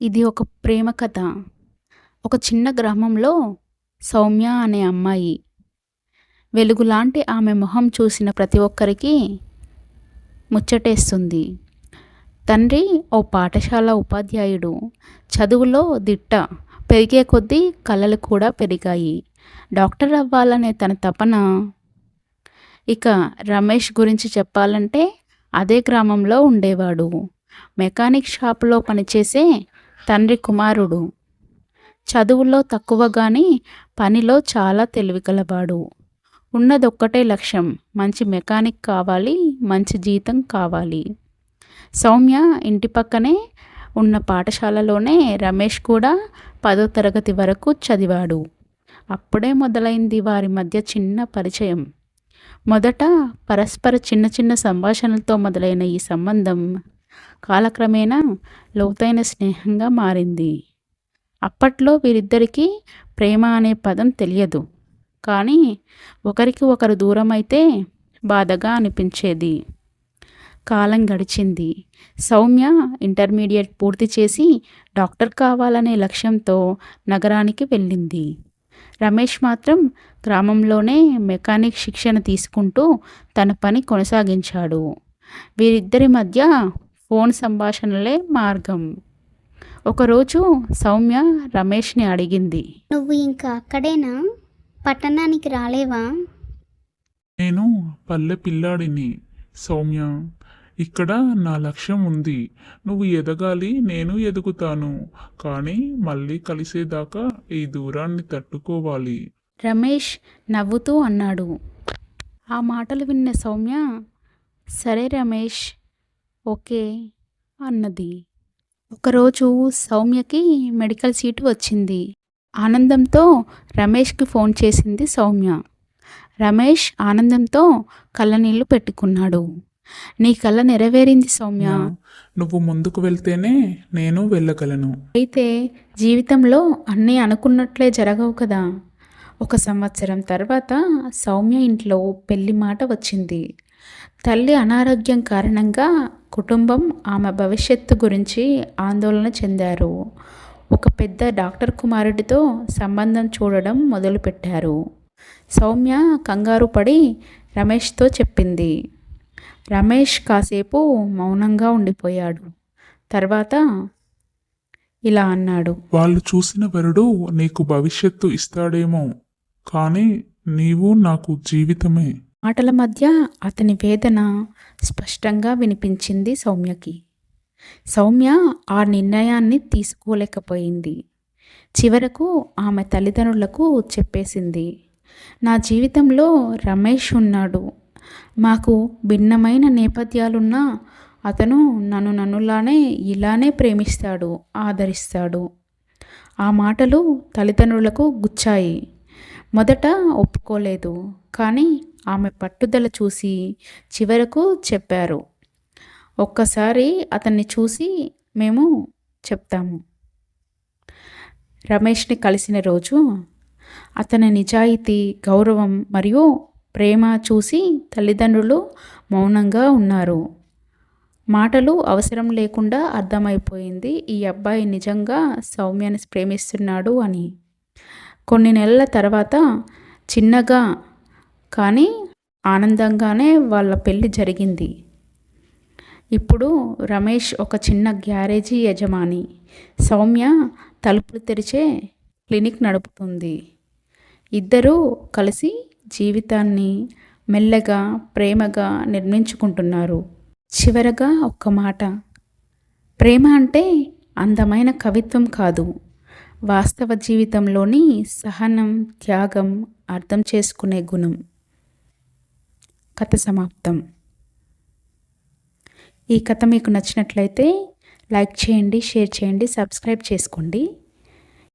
ఇది ఒక ప్రేమ కథ. ఒక చిన్న గ్రామంలో సౌమ్య అనే అమ్మాయి వెలుగులాంటి ఆమె మొహం చూసిన ప్రతి ఒక్కరికి ముచ్చటేస్తుంది. తండ్రి ఓ పాఠశాల ఉపాధ్యాయుడు. చదువులో దిట్ట. పెరిగే కొద్దీ కళలు కూడా పెరిగాయి. డాక్టర్ అవ్వాలనే తన తపన. ఇక రమేష్ గురించి చెప్పాలంటే అదే గ్రామంలో ఉండేవాడు. మెకానిక్ షాపులో పనిచేసే తండ్రి కుమారుడు. చదువులో తక్కువ కానీ పనిలో చాలా తెలివిగలవాడు. ఉన్నదొక్కటే లక్ష్యం మంచి మెకానిక్ కావాలి మంచి జీతం కావాలి. సౌమ్య ఇంటి పక్కనే ఉన్న పాఠశాలలోనే రమేష్ కూడా పదో తరగతి వరకు చదివాడు. అప్పుడే మొదలైంది వారి మధ్య చిన్న పరిచయం. మొదట పరస్పర చిన్న చిన్న సంభాషణలతో మొదలైన ఈ సంబంధం కాలక్రమేణా లోతైన స్నేహంగా మారింది. అప్పట్లో వీరిద్దరికీ ప్రేమ అనే పదం తెలియదు. కానీ ఒకరికి ఒకరు దూరమైతే బాధగా అనిపించేది. కాలం గడిచింది. సౌమ్య ఇంటర్మీడియట్ పూర్తి చేసి డాక్టర్ కావాలనే లక్ష్యంతో నగరానికి వెళ్ళింది. రమేష్ మాత్రం గ్రామంలోనే మెకానిక్ శిక్షణ తీసుకుంటూ తన పని కొనసాగించాడు. వీరిద్దరి మధ్య ఫోన్ సంభాషణలే మార్గం. ఒకరోజు సౌమ్య రమేష్ని అడిగింది. నువ్వు ఇంకా అక్కడేనా? పట్టణానికి రాలేవా? నేను పల్లె పిల్లాడిని సౌమ్య. ఇక్కడ నా లక్ష్యం ఉంది. నువ్వు ఎదగాలి నేను ఎదుగుతాను. కానీ మళ్ళీ కలిసేదాకా ఈ దూరాన్ని తట్టుకోవాలి. రమేష్ నవ్వుతూ అన్నాడు. ఆ మాటలు విన్న సౌమ్య సరే రమేష్ ఓకే అన్నది. ఒకరోజు సౌమ్యకి మెడికల్ సీటు వచ్చింది. ఆనందంతో రమేష్కి ఫోన్ చేసింది సౌమ్య. రమేష్ ఆనందంతో కళ్ళనీళ్ళు పెట్టుకున్నాడు. నీ కళ్ళ నెరవేరింది సౌమ్య. నువ్వు ముందుకు వెళ్తేనే నేను వెళ్ళగలను. అయితే జీవితంలో అన్నీ అనుకున్నట్లే జరగవు కదా. ఒక సంవత్సరం తర్వాత సౌమ్య ఇంట్లో పెళ్ళి మాట వచ్చింది. తల్లి అనారోగ్యం కారణంగా కుటుంబం ఆమె భవిష్యత్తు గురించి ఆందోళన చెందారు. ఒక పెద్ద డాక్టర్ కుమారుడితో సంబంధం చూడడం మొదలుపెట్టారు. సౌమ్య కంగారు పడి రమేష్తో చెప్పింది. రమేష్ కాసేపు మౌనంగా ఉండిపోయాడు. తర్వాత ఇలా అన్నాడు. వాళ్ళు చూసిన వరుడు నీకు భవిష్యత్తు ఇస్తాడేమో. కానీ నీవు నాకు జీవితమే. మాటల మధ్య అతని వేదన స్పష్టంగా వినిపించింది సౌమ్యకి. సౌమ్య ఆ నిర్ణయాన్ని తీసుకోలేకపోయింది. చివరకు ఆమె తల్లిదండ్రులకు చెప్పేసింది నా జీవితంలో రమేష్ ఉన్నాడు. మాకు భిన్నమైన నేపథ్యాలున్నా అతను నన్ను నన్నులానే ఇలానే ప్రేమిస్తాడు ఆదరిస్తాడు. ఆ మాటలు తల్లిదండ్రులకు గుచ్చాయి. మొదట ఒప్పుకోలేదు. కానీ ఆమె పట్టుదల చూసి చివరకు చెప్పారు. ఒక్కసారి అతన్ని చూసి మేము చెప్తాము. రమేష్ని కలిసిన రోజు అతని నిజాయితీ గౌరవం మరియు ప్రేమ చూసి తల్లిదండ్రులు మౌనంగా ఉన్నారు. మాటలు అవసరం లేకుండా అర్థమైపోయింది ఈ అబ్బాయి నిజంగా సౌమ్యని ప్రేమిస్తున్నాడు అని. కొన్ని నెలల తర్వాత చిన్నగా కానీ ఆనందంగానే వాళ్ళ పెళ్ళి జరిగింది. ఇప్పుడు రమేష్ ఒక చిన్న గ్యారేజీ యజమాని. సౌమ్య తలుపులు తెరిచే క్లినిక్ నడుపుతుంది. ఇద్దరూ కలిసి జీవితాన్ని మెల్లగా ప్రేమగా నిర్మించుకుంటున్నారు. చివరగా ఒక్క మాట. ప్రేమ అంటే అందమైన కవిత్వం కాదు. వాస్తవ జీవితంలోని సహనం త్యాగం అర్థం చేసుకునే గుణం. కథ సమాప్తం. ఈ కథ మీకు నచ్చినట్లయితే లైక్ చేయండి షేర్ చేయండి సబ్స్క్రైబ్ చేసుకోండి.